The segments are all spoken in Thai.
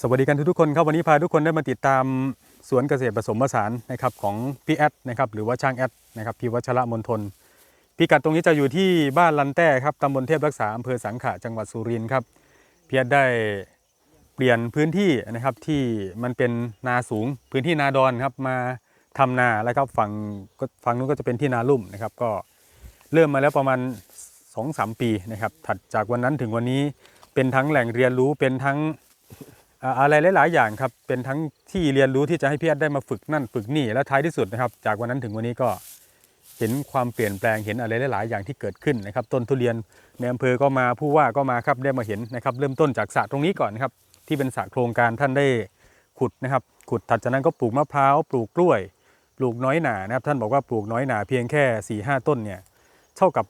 สวัสดีกันทุกๆคนครับวันนี้พาทุกคนได้มาติดตามสวนเกษตรผสมผสานนะครับของพี่แอดนะครับหรือว่าช่างแอดนะครับพี่วัชระมนทนพิกัดตรงนี้จะอยู่ที่บ้านลันแต้ครับตำบลเทพรักษาอำเภอสังขะจังหวัดสุรินทร์ครับพี่แอดได้เปลี่ยนพื้นที่นะครับที่มันเป็นนาสูงพื้นที่นาดอนครับมาทำนาแล้วครับฝั่งก็ฝั่งนู้นก็จะเป็นที่นาลุ่มนะครับก็เริ่มมาแล้วประมาณ2-3ปีนะครับถัดจากวันนั้นถึงวันนี้เป็นทั้งแหล่งเรียนรู้เป็นทั้ง อะไรหลาย ๆ อย่างครับเป็นทั้งที่เรียนรู้ที่จะให้พี่แอดได้มาฝึกนั่นฝึกนี่และท้ายที่สุดนะครับ จากวันนั้นถึงวันนี้ก็เห็นความเปลี่ยนแปลงเห็นอะไรหลาย ๆ อย่างที่เกิดขึ้นนะครับ ต้นทุเรียนในอำเภอก็มาผู้ว่าก็มาครับได้มาเห็นนะครับ เริ่มต้นจากสระตรงนี้ก่อนนะครับ ที่เป็นสระโครงการท่านได้ขุดนะครับ ขุดถัดจากนั้นก็ปลูกมะพร้าวปลูกกล้วย ปลูกน้อยหนานะครับ ท่านบอกว่าปลูกน้อยหนาเพียงแค่4ี่ห้าต้นเนี่ยเท่ากับ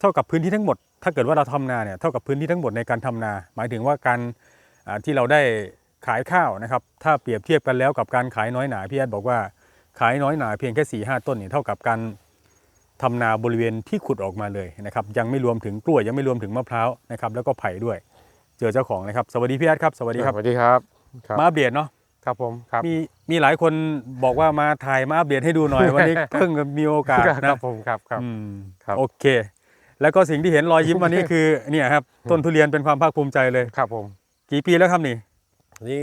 เท่ากับพื้นที่ทั้งหมด ถ้าเกิดว่าเราทำนาเนี่ยเท่ากับพื้นที่ทั้งหมดในการทำนา หมายถึงว่าการที่เราได้ ขายข้าวนะครับ ถ้าเปรียบเทียบกันแล้วกับการขายน้อยหนาพี่แอดบอกว่าขายน้อยหนาเพียงแค่4ี่ห้าต้นเนี่ยเท่ากับการทำนาบริเวณที่ขุดออกมาเลยนะครับ ยังไม่รวมถึงกล้วยยังไม่รวมถึงมะพร้าวนะครับ แล้วก็ไผ่ด้วย เจอเจ้าของนะครับ สวัสดีพี่แอดครับสวัสดีครับสวัสดีครับครับมาอัปเดตเนาะครับผมครับมีมีหลายคนบอกว่ามาถ่ายมาอัปเดตให้ดูหน่อยวันนี้เพิ่งมีโอกาสครันะบผมครับครับอืมครับโอเค แล้วก็สิ่งที่เห็นรอยยิ้มวันนี้คือเนี่ยครับต้นทุเรียนเป็นความภาคภูมิใจเลยครับผม กี่ปีแล้วครับนี่ นี่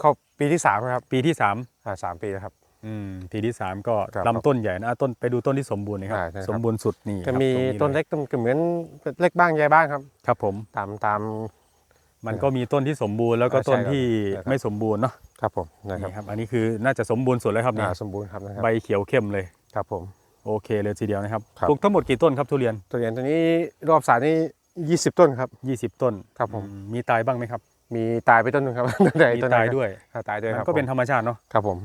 เข้าปีที่สามครับปีที่สามอ่าสามปีแล้วครับ อืมปีที่สามก็ครับลำต้นใหญ่นะอะต้นไปดูต้นที่สมบูรณ์นะครับ อ่าใช่ครับ สมบูรณ์สุดนี่จะครับมีรงต้นลยเล็กต้นก็เหมือนเล็กบ้างใหญ่บ้างครับ ครับผม ตามตาม มันก็มีต้นที่สมบูรณ์แล้วก็อ่าใช่ต้นครับที่ใช่ครับ ไม่สมบูรณ์เนาะครับผมนะครับนี่ครับอันนี้คือน่าจะสมบูรณ์สุดแล้วครับนี่อ่าสมบูรณ์ครับนะครับใบเขียวเข้มเลย ครับผม โอเคเลยทีเดียวนะครับครับ ปลูกทั้งหมดกี่ต้นครับทุเรียน ตัวเรียนตัวนี้รอบสารนี่ยี่สิบต้นครับ 20 ต้นครับผม อืมีตายบ้างไหมครับ มีตายไปต้นหนึงครับ ต้นใดมีต้นใดตายครับด้วยอ่าตายด้วยคมัรับนก็เป็นผมธรรมชาติเนาะครับผม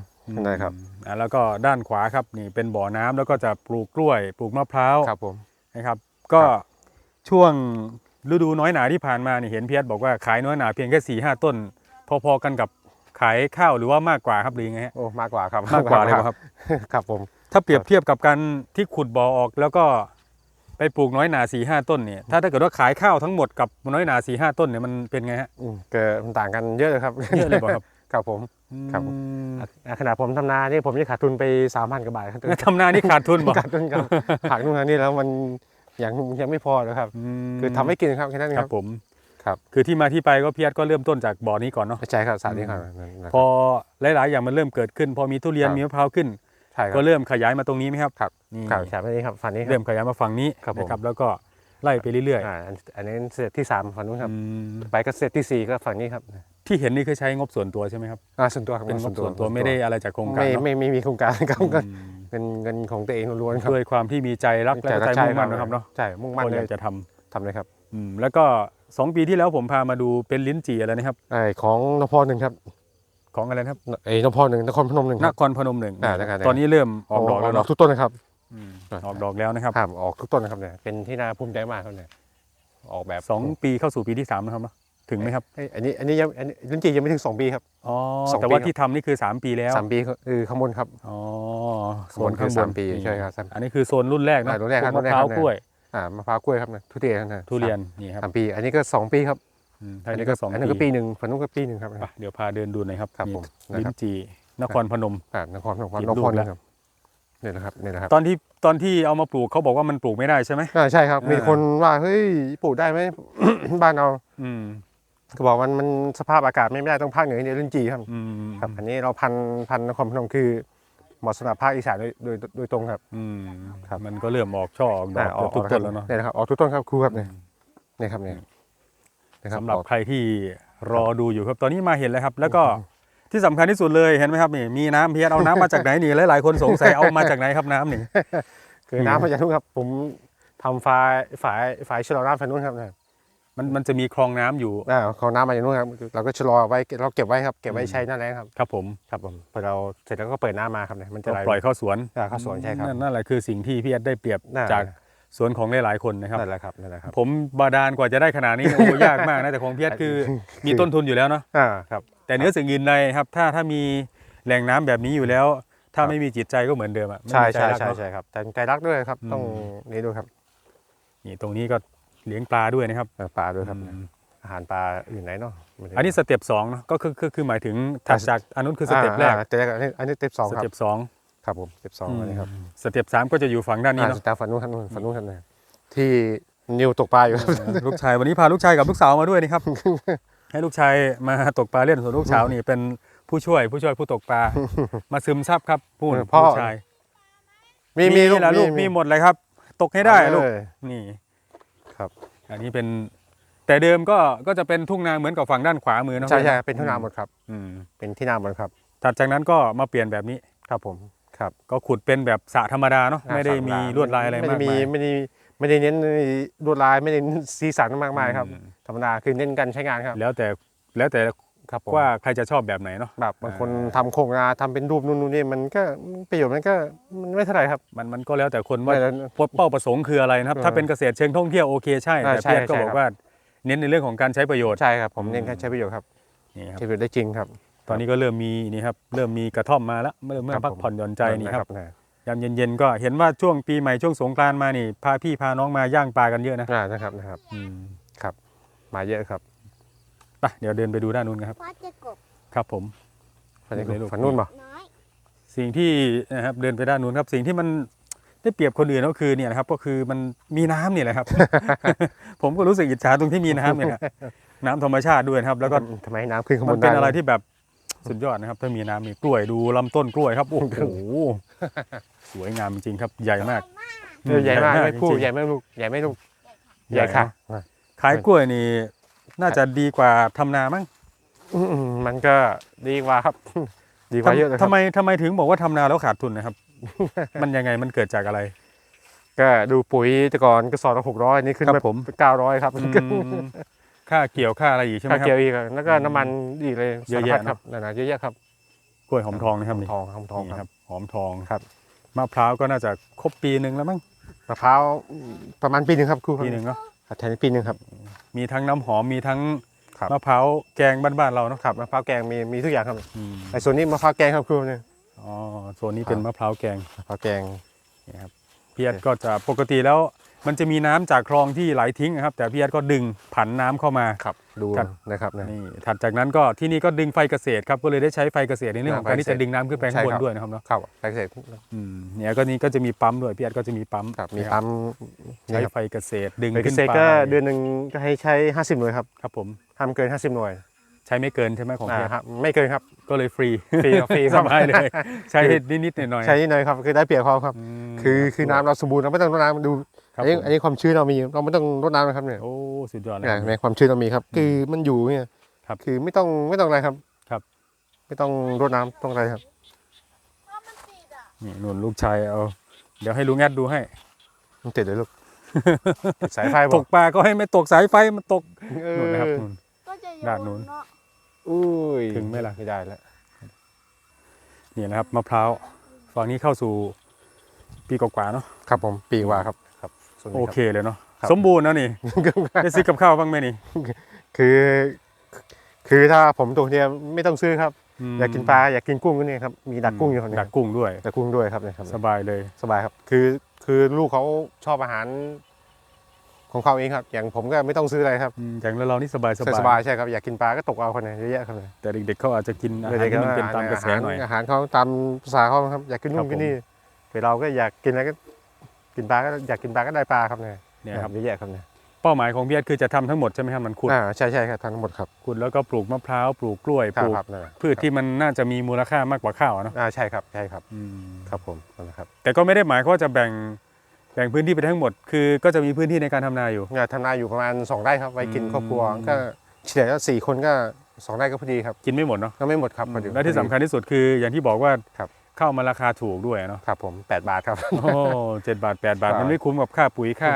ได้ครับอืมอะแล้วก็ด้านขวาครับนี่เป็นบ่อน้ำแล้วก็จะปลูกกล้วย ปลูกมะพร้าวครับผม นะครับ ก็ช่วงฤดูน้อยหนาที่ผ่านมานี่เห็นเพียรบอกว่าขายน้อยหนาเพียงแค่สี่ห้าต้น พอๆกันกับขายข้าวหรือว่ามากกว่าครับหรือยังไงฮะ โอ้มากกว่าครับมากกว่าเลยเหรอครับ ครับผม ถ้าเปรียบเทียบกับการที่ขุดบ่อออกแล้วก็ ไปปลูกน้อยหนาสี่ห้าต้นเนี่ยถ้าถ้าเกิดว่าขายข้าวทั้งหมดกับน้อยหนาสี่ห้าต้นเนี่ยมันเป็นไงฮะอืมเกิดมันต่างกันเยอะเลยครับเยอะเลยเปล่าครับครับผมครับผมอืมอะขณะผมทำนานี่ผมนี่ขาดทุนไปสามพันกว่าบาทครับทำนานี่ขาดทุนบ่ขาดทุนครับผักนู่นทางนี่แล้วมันยังยังไม่พอเลยครับมคือทำให้กินครับแค่นั้นคครัรับบผมครับคือที่มาที่ไปก็เพียรก็เริ่มต้นจากบ่อนี้ก่อนเนาะใช่ครับสารนี้ครับนั่นนะพอหลายๆอย่างมันเริ่มเกิดขึ้น พอมีทุเรียนครับมีมะพร้าวขึ้นใช่ ครับก็เริ่มขยายมาตรงนี้ไหมครับครับนี่ครับครับอันนี้ครับฝั่งนี้ครัเริ่บมขยายมาฝั่งนี้ครับผมนะครับแล้วก็ไล่ไปเรื่อยอ่าอันอันนี้เซตที่สามฝั่งนู้นๆครับอืมไปก็เซตที่สี่ก็ฝั่งนี้ครับที่เห็นนี่คือใช้งบส่วนตัวใช่ไหมครับอ่าส่วนตัวครับเป็นงบส่วนตัวไม่ได้อะไรจากโครงการไม่เนาะไม่ไม่มีโครงการครับก็อืมเงินเงินของตัวเองล้วนๆครับด้วยความที่มีใจรักและก็ใจมุ่งมั่นนะครับเนาะใช่มุ่งมั่นก็เลอยยากจะทำทำเลยครับอืมแล้วก็สองปีที่แล้วผมพามาดูเป็นลิ้นจี่อะไรนะครับไอ้ของนพหนึ่งครับ ของอะไรนะครับไอ้นพหนึ่งนครพนมหนึ่งนครับ ครพนมหนึ่งอ่านะครับ ตอนนี้เริ่มออกดอกแล้วออเนาะกทุกต้นนะครับ อืมอ่าออกดอกแล้วนะครับครับออกทุกต้นนะครับเนี่ยเป็นที่น่าภูมิใจมากครับเนี่ยออกแบบสองปีเข้าสู่ปีที่สามนะครับเนาะถึงไหมครับเอ้ยอันนี้อันนี้ยังอันนี้ลิ้นจี่ยังไม่ถึงสองปีครับ อ๋อสองแต่ว่าปีครับที่ทำนี่คือ3ปีแล้วสามปีคือข้างบนครับอ๋อโซข้างบนนข้างบคือนสามปีนี่ใช่ครับสาม อันนี้คือโซนรุ่นแรกนะอ่ารุ่นแรกครับพวมะพร้าวรุ่นแรกครับ กล้วย อ่ามะพร้าวกล้วยครับเนี่ยทุเรียนนะทุเรียนนี่ครับ สามปี อันนี้ก็สองปีครับ อืมอันนี้ก็สองอันนี้ก็ปีปีหนึ่งฝั่งนู้นก็ปีหนึ่งครับไปเดี๋ยวพาเดินดูหน่อยครับครับนี่ผมลิ้นะคนรับจีนครพนมอ่านครนครติดนรูคปรแล้วนี่ครับนี่นะครับนี่นะครับ ตอนที่ตอนที่เอามาปลูกเขาบอกว่ามันปลูกไม่ได้ใช่ไหมอ่าใช่ครับอ่ามีมีคนว่าเฮ้ยปลูกได้ไหมบ้านเราอืมก็บอกมันมันสภาพอากาศไม่ได้ต้องภาคเหนือเนี่ยลิ้นจี่ครับอืมครับ อันนี้เราพันพันนครพนมคือเหมาะสำหรับภาคอีสานโดยโดยโดยตรงครับ อืมครับ มันก็เริ่มออกช่อออกดอกอ่าเกือบทุกต้นแล้วเนาะเนี่ยนะครับออกทุกต้นครับครูครับเนี่ยเนี่ยครับเนี่ย นะครับสำหรับออกใครที่รอดูอยู่ครับตอนนี้มาเห็นแล้วครับ แล้วก็ที่สำคัญที่สุดเลยเห็นไหมครับนี่มีน้ำเพียรเอาน้ำมาจากไหนนี่หลายๆคนสงสัยเอามาจากไหนครับน้ำนี่คือน้ำมาจากนู้นครับ ผมทำฝายฝายฝายชะลอน้ำฝั่งนู้นครับเนี่ยมันมันจะมีคลองน้ำอยู่อ่าของน้ำมาจากนู้นครับเราก็ชะลอไว้เราเก็บไว้ครับเก็บไว้อืมใช้หน้าแล้งครับครับผมครับผมพอเราเสร็จแล้วก็เปิดน้ำมาครับเนี่ยมันจะก็ไหลปล่อยเข้าสวนอ่าเข้าสวนใช่ครับนั่นนั่นแหละคือสิ่งที่พี่แอดได้เปรียบน่าจาก สวนของหลายๆคนนะครับนั่นแหละครับนั่นแหละครับผมบาดาลกว่าจะได้ขนาดนี้โอ้ยากมากนะแต่ของพี่แอดคือมีต้นทุนอยู่แล้วเนาะอ่าครับแต่เนื้อสิ่งอื่นใดครับ ถ้าถ้ามีแหล่งน้ำแบบนี้อยู่แล้ว ถ้าครับไม่มีจิตใจก็เหมือนเดิมอะไม่ใช่มีใช่รักใช่เนอะใช่ครับแต่ใจรักด้วยครับ ต้องอืมนี่ด้วยครับ นี่ตรงนี้ก็เลี้ยงปลาด้วยนะครับเออปลาด้วยครับอืมอาอาหารปลาอื่นไหนเนาะไม่ได้อันนี้สเต็ปสองเนาะก็คือคือคือหมายถึงถัดจากอันนู้นคือสเต็ปแรกอ่าอ่าสเต็ปแรกอันนี้อันนี้สเต็ปสองสครับเต็ปสอง ครับผมสเต็ปสองอันนี้ครับสเต็ปสามก็จะอยู่ฝั่งด้านนี้อ่าเนาะสเต็ปฝั่งนู้นครับนู้นฝั่งนู้นครับเนี่ยที่นิวตกปลาอยู่ครับลูกชายวันนี้พาลูกชายกับลูกสาวมาด้วยนี่ครับ ให้ลูกชายมาตกปลาเล่นส่วนลูกสาวนี่เป็นผู้ช่วยผู้ช่วยผู้ตกปลามาซึมซับครับพูดเออพ่อลูกชายมีมีลูกละลูกมีหมดเลยครับ ตกให้ได้ลูกเออนี่ครับ อันนี้เป็นแต่เดิมก็ก็จะเป็นทุ่งนาเหมือนกับฝั่งด้านขวามือเนาะใช่ใช่เป็นที่นาหมดครับ อืมเป็นที่นาหมดครับถัดจากนั้นก็มาเปลี่ยนแบบนี้ครับผม ครับก็ขุดเป็นแบบสระธรรมดาเนาะไม่ได้มีลวดลายอะไรไม่มากได้มีมายไม่ได้ไม่ได้เน้นลวดลายไม่ได้เน้นสีสันมากมายครับอืมธรรมดาคือเน้นการใช้งานครับ แล้วแต่แล้วแต่ครับผมว่าใครจะชอบแบบไหนเนาะแบบบางคนอ่าทำโครงงานทำเป็นรูปนู่นนู่นนี่มันก็ประโยชน์มันก็มันไม่เท่าไหร่ครับมันมันก็แล้วแต่คนว่าไม่แล้วเป้าประสงค์คืออะไรนะครับเออถ้าเป็นเกษตรเชิงท่องเที่ยวโอเคใช่อ่าแต่ใช่เพียรก็ใช่บอกครับว่าเน้นในเรื่องของการใช้ประโยชน์ใช่ครับผมอืมเน้นการใช้ประโยชน์ครับนี่ครับใช้ประโยชน์ได้จริงครับ ตอนนี้ก็เริ่มมีนี่ครับเริ่มมีกระท่อมมาแล้วเมื่อเมื่อครับพักผมผ่อนหย่อนใจนี่ครับนะยามเย็นๆก็เห็นว่าช่วงปีใหม่ช่วงสงกรานต์มานี่พาพี่พาน้องมาย่างปลากันเยอะนะอ่านะครับนะครับอืมมาเยอะครับไปเดี๋ยวเดินไปดูด้านนู้นกันครับว่าจะกบครับผมฝั่งนี้ไหนลูกฝั่งนู้นป่ะน้อยสิ่งที่นะครับเดินไปด้านนู้นครับ สิ่งที่มันได้เปรียบคนอื่นก็คือเนี่ยนะครับ ก็คือมันมีน้ำเนี่ยแหละครับ ผมก็รู้สึกอิจฉาตรงที่มีน้ำเนี่ยนะน้ำธรรมชาติด้วยนะครับ แล้วก็ทำไมน้ำขึ้นข้างบมันนเป็นด้อะไรที่แบบ สุดยอดนะครับ ถ้ามีน้ำมีกล้วยดูลำต้นกล้วยครับโอ้โหสวยงามจริงๆครับใหญ่มากเออใหญ่มากไม่พูดจริงๆใหญ่ไม่ลูกใหญ่ไม่ลูกใหญ่ใหญ่ค่ะขายกล้วยนี่น่าจะดีกว่าทำนามั้งอืมๆมันก็ดีกว่าครับ ดีกว่าเยอะเลยคทำรับไมทำไมถึงบอกว่าทำนาแล้วขาดทุนนะครับ มันยังไงมันเกิดจากอะไร ก็ดูปุ๋ยแต่ก่อนก็สอนละหกร้อยนี่ขึ้นครับไปผมเก้าร้อยครับอืม ค่าเกี่ยวค่าอะไรอีกใช่ไหมค่าครัเกี่ยวบอีกอะแล้วก็น้ำมันอีกเลยเยอะแยะ สารพัดครับนั่นนะเยอะแยะครับกล้วยหอมทองนะครับนี่ทองทองทองนี่คครับรับหอมทองครับมะพร้าวก็น่าจะครบปีหนึ่งแล้วมั้งมะพร้าวประมาณปีหนึ่งครับครูปีหนึ่งเนาะครับแทนปีหนึ่งครับ มีทั้งน้ำหอมมีทั้งครับ มะพร้าวแกงบ้านๆเราเนาะครับมะพร้าวแกงมีมีทุกอย่างครับอืมไอ้ส่วนนี้มะพร้าวแกงครับครูเนี่ยอ๋อโซนนี้เป็นมะพร้าวแกงมะพร้าวแกง นี่ครับพี่แอดก็จะปกติแล้ว มันจะมีน้ำจากคลองที่ไหลทิ้งนะครับ แต่พี่แอดก็ดึงผันน้ำเข้ามาครับดูครับนะครับนะนี่ถัดจากนั้นก็ที่นี่ก็ดึงไฟเกษตรครับก็เลยได้ใช้ไฟเกษตรในเรื่องของการที่จะดึงน้ำขึ้นไปข้างบนใช่ครับด้วยนะครับเนาะครับเกษตรอืมเนี่ยก็นี่ก็จะมีปั๊มด้วยพี่แอดก็จะมีปั๊มครับมีนะครับปั๊มใช้นี่ครับไฟเกษตร ดึงเกขึ้นษตรไปก็เดือนหนึ่งก็ให้ใช้ 50 หน่วยครับครับผมห้ามเกิน 50 หน่วยใช้ไม่เกินใช่ไหมของพี่แอดอ่าครับไม่เกินครับก็เลยฟรีฟรีฟรีคสรับบายเลยใช้นิดๆหน่อยๆใช้นิดหน่อยครับคือได้เปรียบเขาครับมคือคือน้ำเราสมบูรณ์เราไม่ต้องรดน้ำดู ครับอันนี้ผม อันนี้ความชื้นเรามีเราไม่ต้องรดน้ำนะครับเนี่ยโอ้สุดยอดเลยเนี่ยในความชื้นเรามีครับ คือมันอยู่เนี่ยครับคือไม่ต้องไม่ต้องอะไรครับครับ ไม่ต้องรดน้ำต้องอะไรครับเพราะมันติดอะนี่นุ่นลูกชายเอา เดี๋ยวให้ลุงแอดดูให้ มันติดเลยลูก ติดสายไฟตบอกกปลาก็ให้ไม่ตกสายไฟมันตกเอนู่นนะครับอนู่น ก็จะโยด้านนู้นเนาะอุ้ยถึงไหมล่ะ ไม่ได้แล้วนี่นะครับมะพร้าวฝั่งนี้เข้าสู่ปีกว่าๆเนาะครับผมปีกว่าครับ ครับส่วนนี้โอรับเคเลยเนาะครับ สมบูรณ์นะนี่ ได้ซื้อกับข้าวบ้างไหมนี่คือ คือถ้าผมตัวเดียวไม่ต้องซื้อครับ มอยากกินปลาอยากกินกุ้งก็เนี่ยครับมีดักกุ้งอยู่คนนี้ดักกุ้งด้วย ดักกุ้งด้วยครับเนี่ยครับสบายเลย สบายครับ คือคือลูกเขาชอบอาหาร ของเขาเองครับ อย่างผมก็ไม่ต้องซื้ออะไรครับอืมอย่างเรานี่สบายสสบายๆใช่ครับอยากกินปลาก็ตกเอาคนนี้เยอะแยะครับเนี่ยแต่เด็กๆเขาอาจจะกินอาหารที่มันเป็นตามกระแสหน่อย อาหารเขาตามภาษาเขาครับ อยากกินนู่ครันบกินนี่แต่เราก็อยากกินอะไรก็ กินปลาก็อยากกินปลาก็ได้ปลาครับเนี่ยเนี่ยครับเยอะแยะครับเนี่ยเป้าหมายของพี่แอดคือจะทำทั้งหมดใช่ไหมครับมันขุดอ่าใช่ใช่ครับทั้งหมดครับขุดแล้วก็ปลูกมะพร้าวปลูกกล้วยคปรับลูกครับนั่นแหละพืชที่มันน่าจะมีมูลค่ามากกว่าข้าวอะเนาะอ่าใช่ครับใช่ครับอืมครับผมนั่นแหละครับแต่ก็ไม่ได้หมายความว่าจะแบ่งแบ่งพื้นที่ไปทั้งหมด คือก็จะมีพื้นที่ในการทำนาอยู่ งานทำนาอยู่ประมาณสองไร่ครับไว้กินอืมครอบครัวก็เฉลี่ยแล้วสี่คนก็สองไร่ก็พอดีครับกินไม่หมดเนาะก็ไม่หมดครับพอดีและที่สำคัญที่สุดคืออย่างที่บอกว่าครับ ข้าวมันราคาถูกด้วยเนาะครับผมแปดบาทครับ โอ้เจ็ดบาทแปดบาทครับมันไม่คุ้มกับค่าปุ๋ยค่า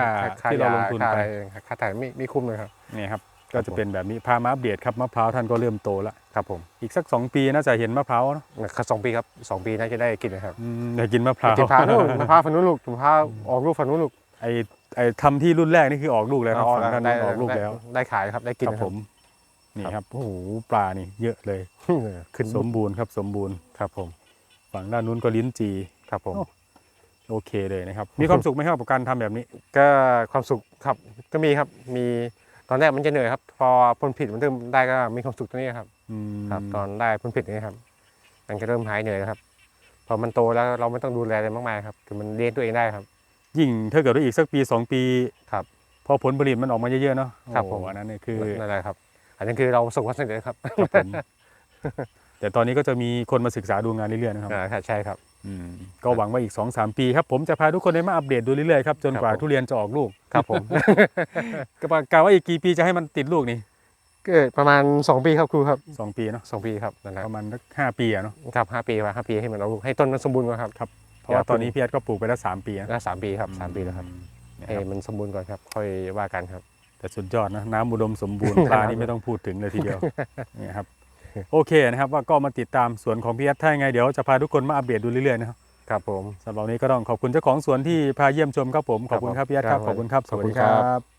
ที่เราลงทุนค่าไปอะไรค่าถ่ายไม่ไม่คุ้มเลยครับเนี่ยครับครัก็บจะเป็นแบบนี้พามาอัปเดตครับมะพร้าวท่านก็เริ่มโตแล้วครับผมอีกสักสองปีน่าจะเห็นมะพร้าวเนาะครับสองปีครับสองปีน่าจะได้กินเลยครับอืมได้กินมะพร้าวกินพร้าวนู่นมะพร้าวฝันนู้นลูกมะพร้าวออกลูกฝันนู้นลูกไอไอทำที่รุ่นแรกนี่คือออกลูกแล้วครับอ๋อฝั่งด้านได้นู้นออกลูกได้แล้ว ได้ขายครับได้กินครับนะผมนี่ครับโอ้โหปลานี่เยอะเลยขึ้นสมบูรณ์ครับสมบูรณ์ครับผม ฝั่งด้านนู้นก็ลิ้นจีครับผมโอ้โอเคเลยนะครับ มีความสุขไหมครับกับการทำแบบนี้ ก็ความสุขครับก็มีครับมีตอนแรกมันจะเหนื่อยครับ พอผลผลิตมันเริ่มได้ก็มีความสุขตรงนี้ครับอืมครับ ตอนได้ผลผลิตนี้ครับ มันจะเริ่มหายเหนื่อยแล้วครับ พอมันโตแล้วเราไม่ต้องดูแลอะไรมากมายครับคือมันเลี้ยงตัวเองได้ครับ ยิ่งถ้าเกิดว่าอีกสักปีสองปีครับพอผลผลิตมันออกมาเยอะๆเนาะครับโอ้ผมอันนั้นเนี่ยคือนั่นแหละครับ อันนี้คือเราประสบความสำเร็จครับ ครับผม แต่ตอนนี้ก็จะมีคนมาศึกษาดูงานเรื่อยๆนะครับอ่าใช่ครับอืมก็หวังว่าอีก2 3ปีครับผมจะพาทุกคนได้มาอัปเดตดูเรื่อยๆครับจนกว่าครับผมทุเรียนจะออกลูกครับผมก็กะว่าอีกกี่ปีจะให้มันติดลูกนี่ก็ประมาณ 2 ปีครับครูครับสองปีเนาะสองปีครับนั่นแหละประมาณสักห้าปีอะเนาะครับห้าปีว่าห้าปีให้มันเอาลูกให้ต้นมันสมบูรณ์ก่อนครับเพราะว่าตอนนี้พี่แอดก็ปลูกไปแล้วสามปีนะก็สามปีครับสามปีแล้วครับนะให้ครับมันสมบูรณ์ก่อนครับ ค่อยว่ากันครับ แต่สุดยอดนะน้ำอุดมสมบูรณ์ปลานี่ไม่ต้องพูดถึงเลยทีเดียวนี่ครับ โอเคนะครับว่าก็มาติดตามสวนของพี่แอดถ้ายังไงเดี๋ยวจะพาทุกคนมาอัปเดตดูเรื่อยๆนะครับครับผมสำหรับวันนี้ก็ต้องขอบคุณเจ้าของสวนที่พาเยี่ยมชมครับผมขอบคุณครับพี่แอดครับครับขอบคุณครับสวัสดีครับบ